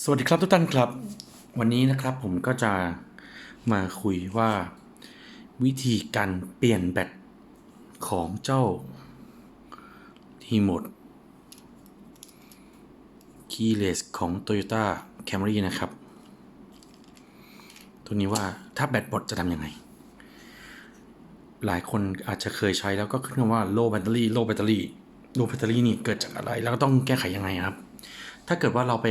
สวัสดีครับทุกท่านครับ วันนี้นะครับผมก็จะมาคุยว่าวิธีการเปลี่ยนแบตของเจ้าทีโมดคีเลสของ Toyota Camry นะครับ ตัวนี้ว่าถ้าแบตหมดจะทำยังไง หลายคนอาจจะเคยใช้แล้วก็ขึ้นคำว่า low battery low battery low battery นี่เกิดจากอะไร แล้วก็ต้องแก้ไขยังไงครับ ถ้าเกิดว่าเราไป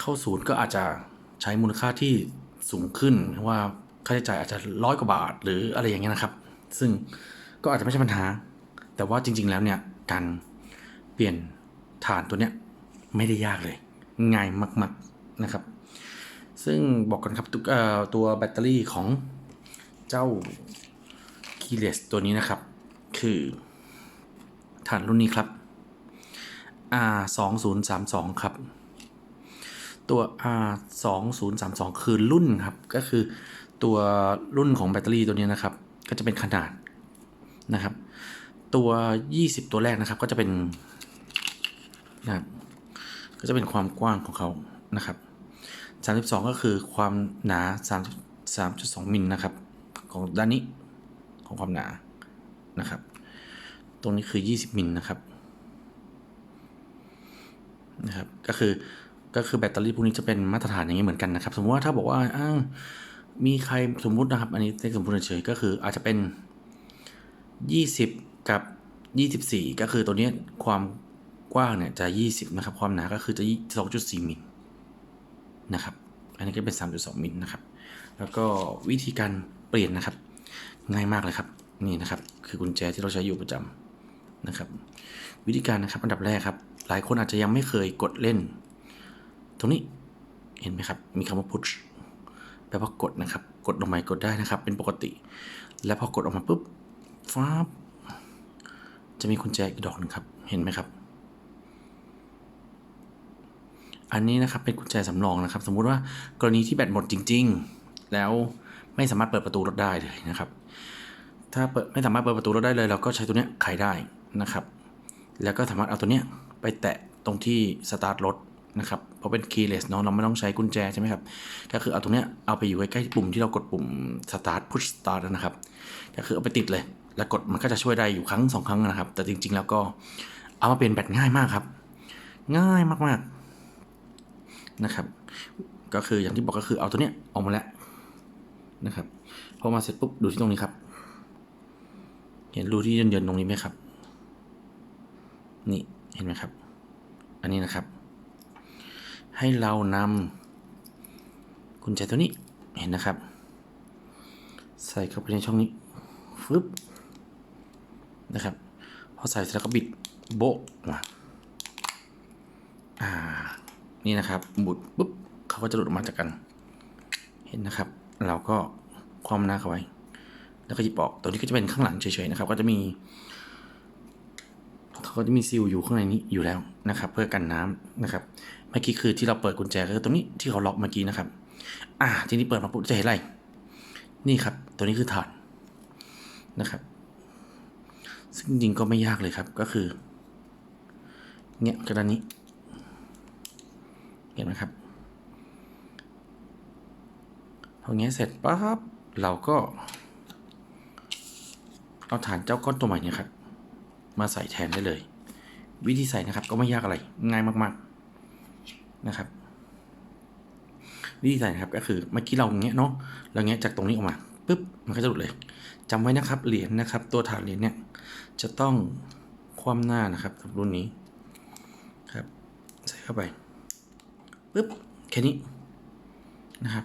เข้าศูนย์ก็อาจจะใช้มูลค่าที่สูงขึ้นเพราะว่าค่าใช้จ่ายอาจจะร้อยกว่าบาท หรืออะไรอย่างเงี้ยนะครับ ซึ่งก็อาจจะไม่ใช่ปัญหา แต่ว่าจริง ๆ แล้วเนี่ยการเปลี่ยนฐานตัวเนี้ยไม่ได้ยากเลย ง่ายมาก ๆนะครับ ซึ่งบอกกันครับต,ตัวแบตเตอรี่ของเจ้าคีเลสตัวนี้นะครับ คือฐานรุ่นนี้ครับ R 2 0 3 2ครับ ตัว R 2 0 3 2คือรุ่นครับ ก็คือตัวรุ่นของแบตเตอรี่ตัวนี้นะครับ ก็จะเป็นขนาดนะครับ ตัว 20 ตัวแรกนะครับก็จะเป็นนะครับก็จะเป็นความกว้างของเขานะครับ 32 ก็คือความหนา3 3.2มิลนะครับ ของด้านนี้ของความหนานะครับ ตรงนี้คือ 20มิลนะครับนะครับ ก็คือ ก็คือแบตเตอรี่พวกนี้จะเป็นมาตรฐานอย่างนี้เหมือนกันนะครับ สมมติว่าถ้าบอกว่าอ้าวมีใครสมมุตินะครับ อันนี้เป็นสมมติเฉยก็คืออาจจะเป็น 20 กับ 24 ก็คือตัวนี้ความกว้างเนี่ยจะ 20 นะครับ ความหนาก็คือจะ 2.4มิลนะครับ อันนี้ก็เป็น 3.2มิลนะครับ แล้วก็วิธีการเปลี่ยนนะครับ ง่ายมากเลยครับ นี่นะครับ คือกุญแจที่เราใช้อยู่ประจำนะครับ วิธีการนะครับ อันดับแรกครับ หลายคนอาจจะยังไม่เคยกดเล่น ตรงนี้เห็นไหมครับ มีคำว่า push แปลว่ากดนะครับ กดลงไปกดได้นะครับ เป็นปกติ แล้วพอกดออกมาปุ๊บฟ้าบจะมีกุญแจอีกดอกหนึ่งครับ เห็นไหมครับ อันนี้นะครับเป็นกุญแจสำรองนะครับ สมมุติว่ากรณีที่แบตหมดจริง ๆ แล้วไม่สามารถเปิดประตูรถได้เลยนะครับ ถ้าเปิดไม่สามารถเปิดประตูรถได้เลย เราก็ใช้ตัวเนี้ยไขได้นะครับ แล้วก็สามารถเอาตัวเนี้ยไปแตะตรงที่สตาร์ทรถ นะครับเพราะเป็น keyless เนาะเราไม่ต้องใช้กุญแจใช่ไหมครับก็คือเอาตรงเนี้ยเอาไปอยู่ใกล้ๆปุ่มที่เรากดปุ่ม start push start นะครับก็คือเอาไปติดเลย แล้วกดมันก็จะช่วยได้อยู่ครั้งสองครั้งนะครับ แต่จริง ๆ แล้วก็เอามาเป็นแบตง่ายมากครับ ง่ายมากๆนะครับ ก็คืออย่างที่บอกก็คือเอาตัวเนี้ยออกมาแล้วนะครับพอมาเสร็จปุ๊บดูที่ตรงนี้ครับ เห็นรูที่เยินๆตรงนี้ไหมครับ นี่เห็นไหมครับ อันนี้นะครับ ให้เรานำกุญแจตัวนี้เห็นนะครับ ใส่เข้าไปในช่องนี้ฟึบนะครับพอใส่เสร็จแล้วก็บิดโบะมาอ่านี่นะครับบุดปุ๊บเขาก็จะหลุดออกมาจากกัน เห็นนะครับ เราก็คว่ำหน้าเข้าไว้ แล้วก็หยิบออกตัวนี้ก็จะเป็นข้างหลังเฉยๆนะครับ ก็จะมีเขาก็จะมีซีลอยู่ข้างในนี้อยู่แล้วนะครับ เพื่อกันน้ำนะครับ เมื่อกี้คือที่เราเปิดกุญแจก็คือตรงนี้ที่เขาล็อกเมื่อกี้นะครับ อ่า ทีนี้เปิดมาปุ๊บจะเห็นอะไร นี่ครับ ตัวนี้คือฐานนะครับ ซึ่งจริงก็ไม่ยากเลยครับ ก็คือเงี้ยกระดานนี้ เห็นไหมครับพอเงี้ยเสร็จปั๊บเราก็ เอาฐานเจ้าก้อนตัวใหม่เนี่ยครับ มาใส่แทนได้เลย วิธีใส่นะครับก็ไม่ยากอะไร ง่ายมากๆ นะครับ วิธีใส่นะครับก็คือเมื่อกี้เราเงี้ยเนาะเราเงี้ยจากตรงนี้ออกมาปุ๊บมันก็จะหลุดเลยจำไว้นะครับเหรียญนะครับ ตัวฐานเหรียญเนี่ยจะต้องคว่ำหน้านะครับกับรุ่นนี้ครับ ใส่เข้าไปปุ๊บแค่นี้นะครับ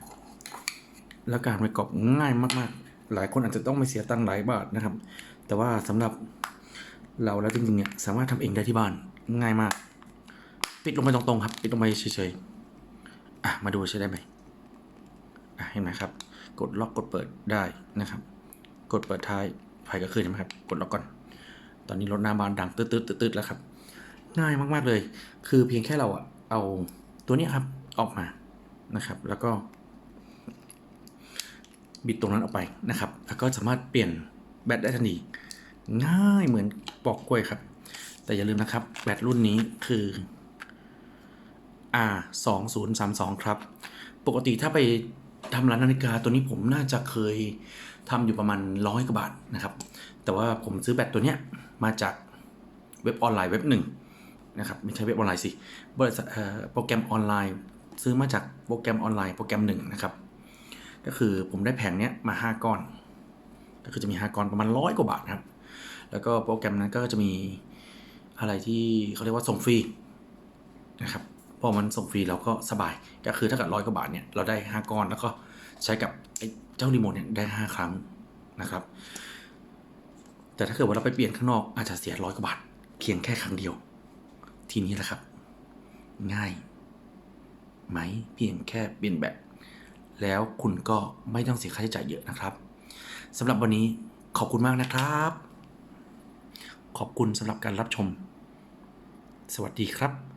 แล้วการประกอบง่ายมากๆ หลายคนอาจจะต้องไม่เสียตังค์หลายบาทนะครับ แต่ว่าสำหรับเราแล้วจริงๆเนี่ยสามารถทำเองได้ที่บ้านง่ายมาก ปิดลงไปตรงๆครับ ปิดลงไปเฉยๆอะมาดูใช้ได้ไหมอะเห็นไหมครับ กดล็อกกดเปิดได้นะครับ กดเปิดท้ายไฟก็ขึ้นใช่ไหมครับ กดล็อกก่อน ตอนนี้รถหน้าบานดังตืดตืดตืดๆแล้วครับ ง่ายมากๆเลย คือเพียงแค่เราอะเอาตัวนี้ครับออกมานะครับ แล้วก็ บิดตรงนั้นออกไปนะครับ แล้วก็สามารถเปลี่ยนแบตได้ทันทีง่ายเหมือนปอกกล้วยครับ แต่อย่าลืมนะครับ แบตรุ่นนี้คือ R 2 0 3 2ครับ ปกติถ้าไปทำร้านนาฬิกาตัวนี้ผมน่าจะเคยทำอยู่ประมาณร้อยกว่าบาทนะครับ แต่ว่าผมซื้อแบตตัวเนี้ยมาจากเว็บออนไลน์เว็บหนึ่งนะครับไม่ใช่เว็บออนไลน์สิบริษัทโปรแกรมออนไลน์ ซื้อมาจากโปรแกรมออนไลน์โปรแกรมหนึ่งนะครับ ก็คือผมได้แผงเนี้ยมา 5 ก้อน ก็คือจะมี 5 ก้อนประมาณร้อยกว่าบาทครับ แล้วก็โปรแกรมนั้นก็จะมีอะไรที่เขาเรียกว่าส่งฟรีนะครับ พอมันส่งฟรีเราก็สบาย ก็คือถ้าเกิดร้อยกว่าบาทเนี่ยเราได้ 5 ก้อนแล้วก็ใช้กับไอ้เจ้ารีโมทเนี่ยได้ 5 ครั้งนะครับ แต่ถ้าเกิดว่าเราไปเปลี่ยนข้างนอกอาจจะเสียร้อยกว่าบาทเพียงแค่ครั้งเดียว ทีนี้แหละครับ ง่ายไหมเพียงแค่เปลี่ยนแบบแล้วคุณก็ไม่ต้องเสียค่าใช้จ่ายเยอะนะครับสำหรับวันนี้ขอบคุณมากนะครับ ขอบคุณสำหรับการรับชม สวัสดีครับ